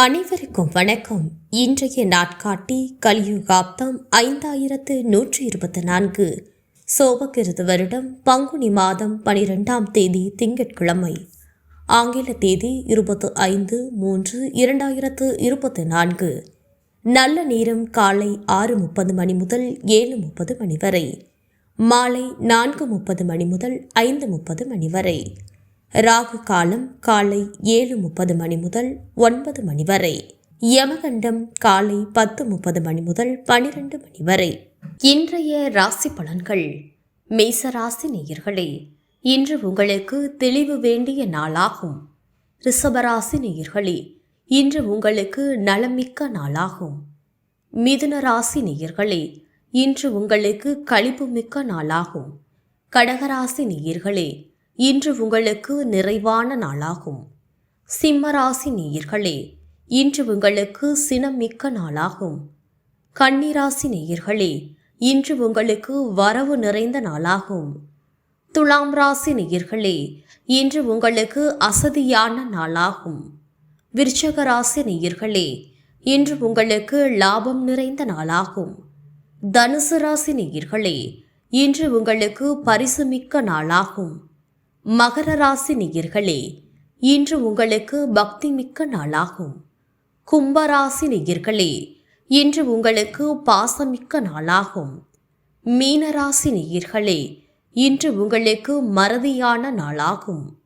அனைவருக்கும் வணக்கம். இன்றைய நாட்காட்டி கலியுகாப்தம் ஐந்தாயிரத்து நூற்றி இருபத்தி நான்கு. சோபகிருது வருடம் பங்குனி மாதம் பனிரெண்டாம் தேதி திங்கட்கிழமை. ஆங்கில தேதி இருபத்து ஐந்து மூன்று இரண்டாயிரத்து இருபத்தி நான்கு. நல்ல நேரம் காலை ஆறு முப்பது மணி முதல் ஏழு முப்பது மணி வரை. மாலை நான்கு முப்பது மணி முதல் ஐந்து முப்பது மணி வரை. ராகு காலம் காலை ஏழு முப்பது மணி முதல் ஒன்பது மணி வரை. யமகண்டம் காலை பத்து முப்பது மணி முதல் பனிரெண்டு மணி வரை. இன்றைய ராசி பலன்கள். மேசராசி நேயர்களே இன்று உங்களுக்கு தெளிவு வேண்டிய நாளாகும். ரிஷபராசி நேயர்களே இன்று உங்களுக்கு நலமிக்க நாளாகும். மிதுன ராசி நேயர்களே இன்று உங்களுக்கு கழிப்புமிக்க நாளாகும். கடகராசி நேயர்களே இன்று உங்களுக்கு நிறைவான நாளாகும். சிம்மராசி நேயர்களே இன்று உங்களுக்கு சினமிக்க நாளாகும். கன்னிராசி நேயர்களே இன்று உங்களுக்கு வரவு நிறைந்த நாளாகும். துலாம் ராசி நேயர்களே இன்று உங்களுக்கு அசதியான நாளாகும். விருச்சக ராசி நேயர்களே இன்று உங்களுக்கு லாபம் நிறைந்த நாளாகும். தனுசு ராசி நேயர்களே இன்று உங்களுக்கு பரிசுமிக்க நாளாகும். மகர ராசி நேயர்களே இன்று உங்களுக்கு பக்தி மிக்க நாளாகும் கும்பராசி நிகர்களே இன்று உங்களுக்கு பாசமிக்க நாளாகும். மீனராசி நேயர்களே இன்று உங்களுக்கு மறதியான நாளாகும்.